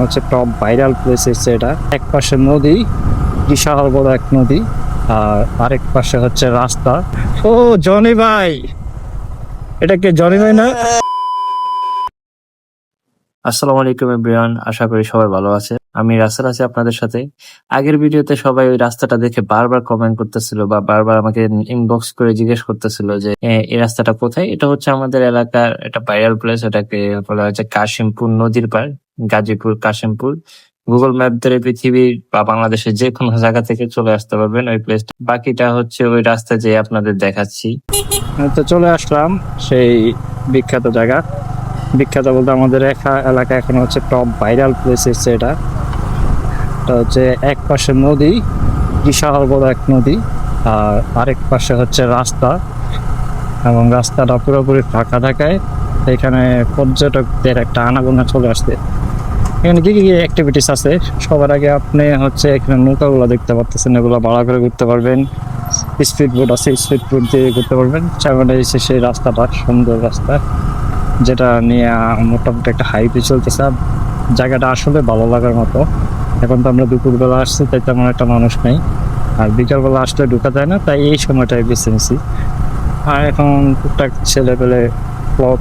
হচ্ছে top viral place হচ্ছে এটা। এক পাশে নদী, বিশাল বড় এক নদী, আর আরেক পাশে হচ্ছে রাস্তা। ও, জনি ভাই! এটা কে জনি ভাই না? আসসালামু আলাইকুম এভরিওয়ান আশা করি সবাই ভালো আছে। আমি রাসেল আছি আপনাদের সাথে। আগের ভিডিওতে সবাই ওই রাস্তাটা দেখে বারবার কমেন্ট করতেছিল বা বারবার আমাকে ইনবক্স করে জিজ্ঞেস করতেছিল যে এই রাস্তাটা কোথায়? এটা হচ্ছে আমাদের এলাকার একটা ভাইরাল প্লেস এটাকে বলা হচ্ছে কাশিমপুর নদীর পার গাজীপুর, কাশিমপুর গুগল ম্যাপ ধরে পৃথিবীর বা বাংলাদেশের যে কোনো জায়গা থেকে চলে আসতে পারবেন ওই প্লেসটা বাকিটা হচ্ছে ওই রাস্তা যে আপনাদের দেখাচ্ছি। তো চলে আসলাম সেই বিখ্যাত জায়গা। বিখ্যাত বলতে আমাদের এলাকা এখন হচ্ছে টপ ভাইরাল প্লেস হচ্ছে এটা এটা হচ্ছে এক পাশে নদী, বিশাল বড় এক নদী, আর আরেক পাশে হচ্ছে রাস্তা। এবং রাস্তাটা পুরোপুরি ফাঁকা থাকায় এখানে পর্যটকদের একটা আনাগোনা চলে আসছে। এখানে কি, কী অ্যাক্টিভিটিস আছে? সবার আগে আপনি হচ্ছে এখানে নৌকাগুলো দেখতে পাচ্ছেন এগুলো ভাড়া করে ঘুরতে পারবেন। স্পিড বোট আছে স্পিড বোট দিয়ে ঘুরতে পারবেন। চারমানে এসে সেই রাস্তাটা, সুন্দর রাস্তা, যেটা নিয়ে মোটামুটি একটা হাইপে চলতেছে। জায়গাটা আসলে ভালো লাগার মতো। এখন তো আমরা দুপুরবেলা আসছি, তাই তেমন একটা মানুষ নেই। আর বিকালবেলা আসলে ঢুকা যায় না, তাই এই সময়টাই বেছে নিছি। আর এখন টুকটাক ছেলে পেলে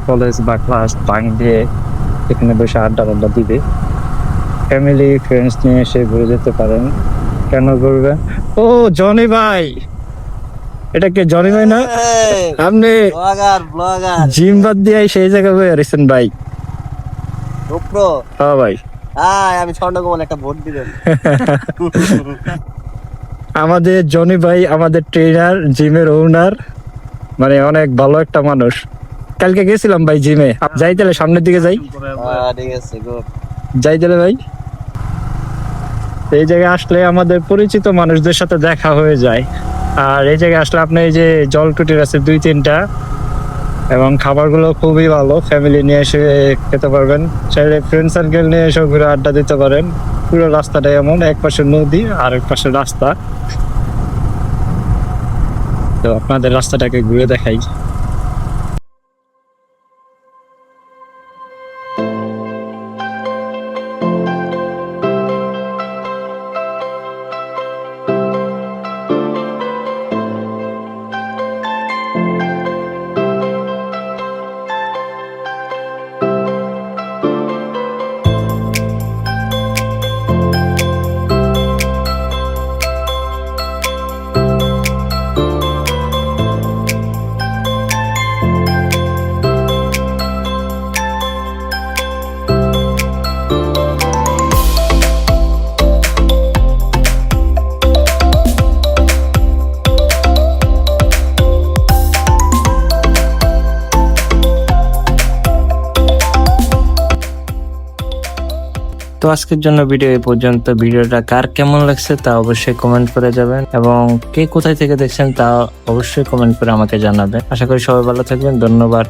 কলেজ বা ক্লাস বাং দিয়ে এখানে বসে আড্ডা আড্ডা দিবে। ফ্যামিলি ফ্রেন্ডস নিয়ে এসে ঘুরে যেতে পারেন। কেন ঘুরবেন ও জনি ভাই! এটা কে জনি ভাই না? আপনি জিম বাদ দিয়ে সেই জায়গায় বয়ে রেছেন ভাই। হ্যাঁ ভাই। আমি স্বর্ণকমল একটা ভোট দিবেন। আমাদের জনি ভাই আমাদের ট্রেনার জিমের ওনার মানে অনেক ভালো একটা মানুষ। কালকে গেছিলাম ভাই জিমে। যাই তাহলে সামনের দিকে যাই। গুড যাই তাহলে ভাই। এই জায়গায় আসলে আমাদের পরিচিত মানুষদের সাথে দেখা হয়ে যায়। আর এই জায়গায় আসলে আপনি এই যে জলকুটির আছে দুই তিনটা এবং খাবারগুলো খুবই ভালো ফ্যামিলি নিয়ে এসে খেতে পারবেন। চাইলে ফ্রেন্ড সার্কেল নিয়ে এসে ঘুরে আড্ডা দিতে পারেন। পুরো রাস্তাটা এমন এক পাশে নদী আর এক পাশে রাস্তা। তো আপনাদের রাস্তাটাকে ঘুরে দেখাই। তো আজকের জন্য ভিডিও এই পর্যন্ত। ভিডিওটা কার কেমন লাগছে তা অবশ্যই কমেন্ট করে যাবেন এবং কে কোথায় থেকে দেখছেন তা অবশ্যই কমেন্ট করে আমাকে জানাবেন। আশা করি সবাই ভালো থাকবেন। ধন্যবাদ।